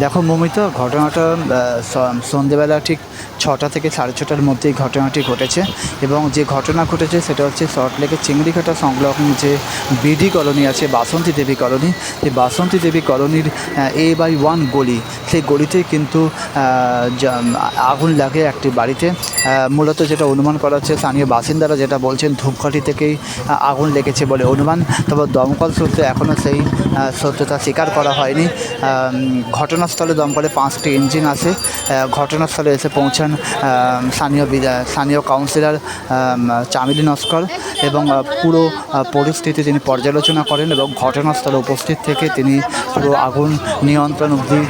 দেখো মমিত ঘটনাটা সন্ধ্যেবেলা ঠিক ছটা থেকে সাড়ে ছটার মধ্যেই ঘটনাটি ঘটেছে এবং যে ঘটনা ঘটেছে সেটা হচ্ছে সল্টলেকের চিংড়িঘাটা সংলগ্ন যে বিডি কলোনি আছে বাসন্তী দেবী কলোনি। এই বাসন্তী দেবী কলোনির এ বাই ওয়ান গলি। সেই গলিতে কিন্তু আগুন লাগে একটি বাড়িতে। মূলত যেটা অনুমান করা হচ্ছে স্থানীয় বাসিন্দারা যেটা বলছেন ধূপকাঠি থেকেই আগুন লেগেছে বলে অনুমান। তবে দমকল সূত্রে এখনও সেই সত্যতা স্বীকার করা হয়নি। ঘটনাস্থলে দমকলে পাঁচটি ইঞ্জিন আহ, ঘটনাস্থলে এসে পৌঁছান আহ, স্থানীয় স্থানীয় কাউন্সিলর চামিলি নস্কর এবং পুরো পরিস্থিতি তিনি পর্যালোচনা করেন এবং ঘটনাস্থলে উপস্থিত থেকে তিনি পুরো আগুন নিয়ন্ত্রণ অবধি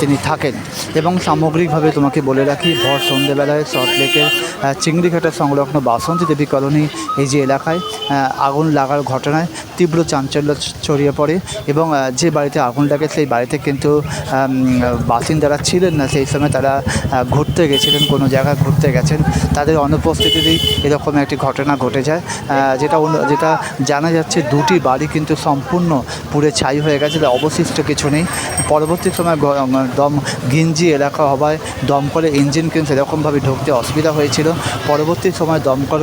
তিনি থাকেন। এবং সামগ্রিকভাবে তোমাকে বলে রাখি ভর সন্ধেবেলায় সল্টলেকের চিংড়িঘাটা সংলগ্ন বাসন্তী দেবী কলোনি এই যে এলাকায় আগুন লাগার ঘটনায় তীব্র চাঞ্চল্য ছড়িয়ে পড়ে এবং যে বাড়িতে আগুন লাগে সেই বাড়িতে কিন্তু বাসিন্দারা ছিলেন না সেই সময় তারা ঘুরতে গেছিলেন। কোনো জায়গায় ঘুরতে গেছেন, তাদের অনুপস্থিতিতেই এরকম একটি ঘটনা ঘটে যায়। যেটা যেটা জানা যাচ্ছে দুটি বাড়ি কিন্তু সম্পূর্ণ পুড়ে ছাই হয়ে গেছে অবশিষ্ট কিছু নেই। পরবর্তী সময় দম, গিঞ্জি এলাকা হওয়ায় দমকলের ইঞ্জিন কিন্তু সেরকমভাবে ঢুকতে অসুবিধা হয়েছিল। পরবর্তী সময় দমকল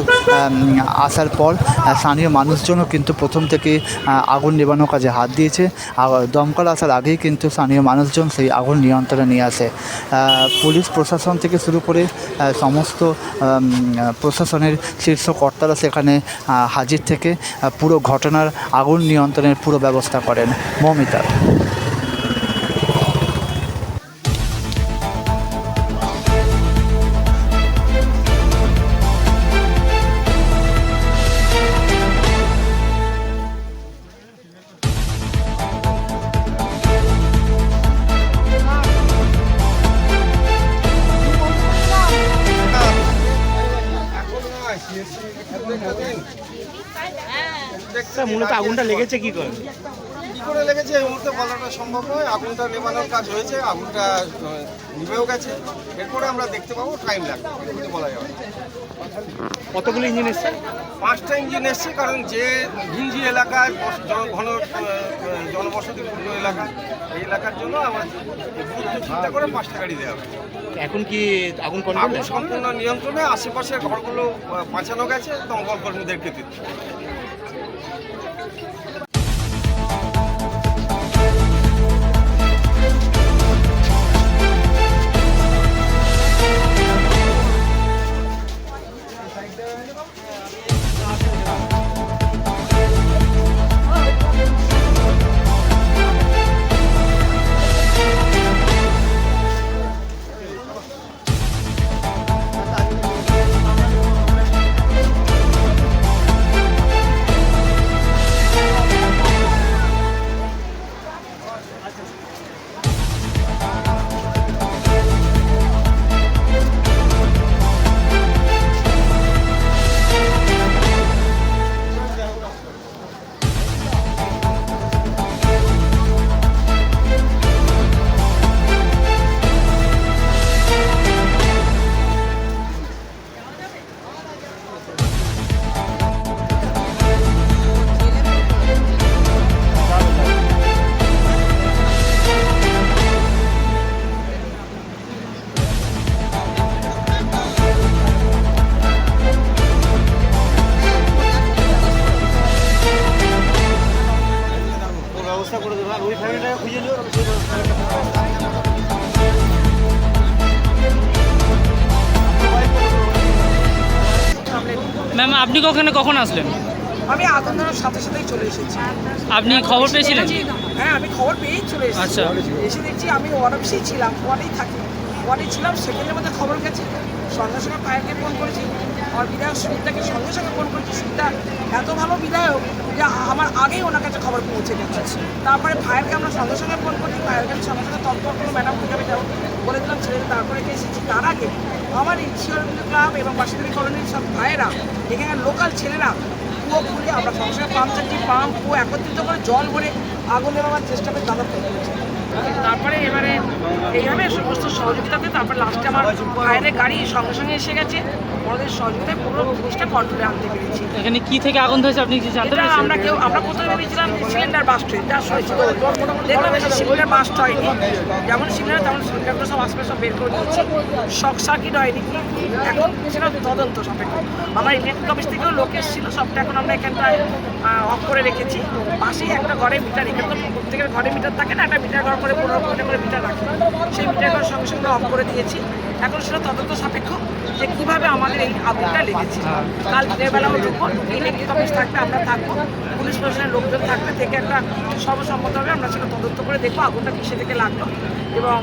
আসার পর স্থানীয় মানুষজনও কিন্তু প্রথম থেকে আগুন নেবানোর কাজে হাত দিয়েছে। দমকল আসার আগেই কিন্তু স্থানীয় মানুষজন সেই আগুন নিয়ন্ত্রণে নিয়ে আসে। পুলিশ প্রশাসন থেকে শুরু করে আহ, সমস্ত প্রশাসনের শীর্ষ কর্তারা সেখানে হাজির থেকে পুরো ঘটনার আগুন নিয়ন্ত্রণের পুরো ব্যবস্থা করেন মৌমিতা। মূলত আগুনটা লেগেছে কি করে? কি করে লেগেছে এই মুহূর্তে বলাটা সম্ভব নয়। আগুনটা নেবানোর কাজ হয়েছে, আগুনটা নিভেও গেছে। এরপরে আমরা দেখতে পাবো টাইম লাগবে। বলা যাবে। কতগুলো ইঞ্জিন এসছে? পাঁচটা ইঞ্জিন এসছে কারণ যে ঘিঞ্জি এলাকায় ঘন জনবসতিপূর্ণ এলাকা এই এলাকার জন্য আমার গুরুত্ব চিন্তা করে পাঁচটা গাড়ি দেওয়া হবে। এখন কি আগুন আগুন সম্পূর্ণ নিয়ন্ত্রণে আশেপাশের ঘরগুলো বাঁচানো গেছে দমকল কর্মীদেরকে দিতে ম্যাম আপনি কখনো কখন আসলেন? আমি আতঙ্কের সাথে সাথেই চলে এসেছি। আপনি খবর পেয়েছিলেন? হ্যাঁ আমি খবর পেয়েই চলে এসেছি। আচ্ছা। এসে দেখছি আমি ওয়ার্ড অফিসেই ছিলাম ওয়ার্ডেই থাকি। ওয়ার্ডে ছিলাম সেকেন্ডের মধ্যে খবর গেছে। সঙ্গে সঙ্গে ফায়ারকে ফোন করেছি। বিধায়ক সুমিতাকে সঙ্গে সঙ্গে ফোন করেছি সুমিতা এত ভালো বিধায়ক যে আমার আগেই ওনার কাছে খবর পৌঁছে গেছে। তারপরে ফায়ারকে আমরা সঙ্গে সঙ্গে ফোন করছি ফায়ারকে সঙ্গে সঙ্গে তৎপর করে ম্যাডাম কোথাবে যাব বলে দিলাম ছেড়ে তারপরে এসেছি। তার আগে আমার ইনসিওর ক্লাব এবং বাসিন্দারি কলোনির সব ভাইয়েরা এখানে লোকাল ছেলেরা কুয়ো খুলে আমরা সঙ্গে সঙ্গে পাম্প চারটি পাম্প কুয়ো একত্রিত করে জল ভরে আগুন নেওয়ার চেষ্টা করে দাদা করেছে তারপরে এবারে এইভাবে সমস্ত সহযোগিতাতে তারপরে লাস্টে আমার বাইরে গাড়ি সঙ্গে সঙ্গে এসে গেছে। আমাদের সহযোগিতায় পুরো জিনিসটা কন্ট্রোলে আনতে পেরেছি। এখানে কি থেকে আগুন ধরেছে আপনি কি জানতে পেরেছেন? আমরা কেউ আমরা প্রথমে ভেবেছিলাম সিলিন্ডার বাস্ট হয়ে যা হয়েছিল দেখলাম এসে সিলিন্ডার বাস্ট হয়নি। যেমন সিলিন্ডার তেমন সিলিন্ডারগুলো সব আস্তে সব বের করে দিয়েছি। শক সার্কিট হয়নি। এখন সেটা তদন্ত সাপেক্ষ। আমার ইলেকট্রিক অফিস থেকেও লোক এসেছিল সবটা এখন আমরা এখানটায় অফ করে রেখেছি। পাশেই একটা ঘরে মিটার এখানে তো প্রত্যেকের ঘরে মিটার থাকে না একটা মিটার ঘর করে পনেরো করে মিটার রাখে। সেই মিটার ঘর সঙ্গে সঙ্গে অফ করে দিয়েছি। এখন সেটা তদন্ত সাপেক্ষ যে কীভাবে আমাদের এই আগুনটা লেগেছে। কাল দিনের বেলাও ঢুকবো ইলেকট্রিক অফিস থাকবে আমরা থাকব পুলিশ প্রশাসনের লোকজন থাকবে থেকে একটা সর্বসম্মতভাবে আমরা সেটা তদন্ত করে দেখব আগুনটা কিসে থেকে লাগল এবং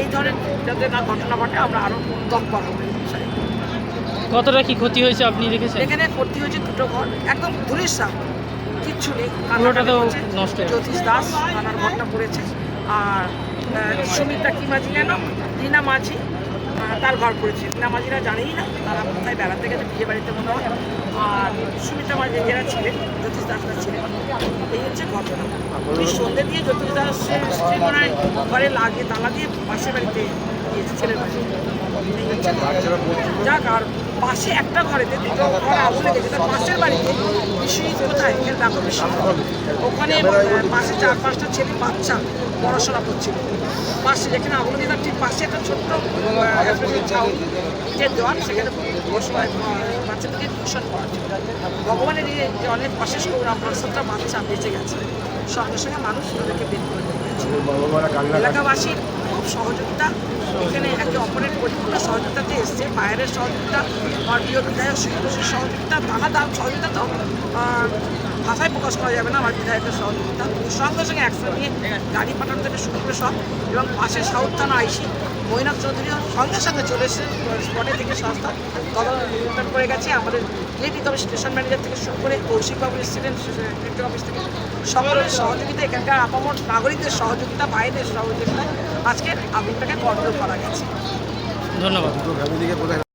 এই ধরনের যাতে না ঘটনা ঘটে আমরা আরও তৎপর হব। এই বিষয়ে কতটা কি ক্ষতি হয়েছে আপনি দেখেছেন? এখানে ক্ষতি হয়েছে দুটো ঘর একদম ধুলির সাপ কিচ্ছু নেই পুরোটা তো নষ্ট জ্যোতিষ দাস কানার ঘরটা পড়েছে। আর আহ, সুমিত্রা কি মাঝি যেন রিনা মাঝি। তার ঘর পড়েছে না মাঝিরা জানেই না, তারা কোথায় বেড়াতে গেছে, বিয়ে বাড়িতে মনে হয়। আর সুমিতা মাঝি যারা ছিলেন, জ্যোতিষ দাসরা ছিলেন, এই হচ্ছে ঘটনা। উনি সন্ধ্যে দিয়ে জ্যোতিষ দাস মনে হয় ঘরে লাগিয়ে তালা দিয়ে পাশের বাড়িতে গিয়েছে ছেলের বাড়ি। যাক, আর পাশে একটা ঘরেতে, দুটো ঘর আগুন লেগেছে। তার পাশের বাড়িতে বিশ্বজিৎ কোথায়? দেখো বিশ্বজিৎ ওখানে পাশে চার পাঁচটা ছেলে বাচ্চা পড়াশোনা করছিল। পাশে যেখানে আগুন দিয়ে ঠিক পাশে একটা ছোট্ট ছাউনি ইটের দেওয়াল সেখানে বাচ্চাদেরকে টিউশন পড়াচ্ছে ভগবানের এই যে অনেক অশেষ করুন প্রসাদটা বাচ্চা বেঁচে গেছে। সঙ্গে সঙ্গে মানুষ ওদেরকে বের করে দিয়েছে। এলাকাবাসীর সহযোগিতা। এখানে একে অপরের পরিপূর্ণ সহযোগিতাতে এসছে। বাইরের সহযোগিতা আমার প্রিয় বিধায়ক শ্রীঘোষের সহযোগিতা তারা দাম সহযোগিতা তো ভাষায় প্রকাশ করা যাবে না, আমার বিধায়কের সহযোগিতা। সঙ্গে সঙ্গে একসাথে নিয়ে গাড়ি পাঠানো থেকে শুরু করে সব, এবং পাশে সাউথ থানা আইসি মৈনাথ চৌধুরীও সঙ্গে সঙ্গে চলে এসে স্পটে থেকে সংস্থা তদন্ত করে গেছে। আমাদের ইলেকট্রিক অফিস স্টেশন ম্যানেজার থেকে শুরু করে কৌশিকবাবু এসেছিলেন অফিস থেকে সকলের সহযোগিতা, এখানকার আপামর নাগরিকদের সহযোগিতা বাইরের সহযোগিতা আজকে আগুনটাকে কন্ট্রোল করা গেছে। ধন্যবাদ।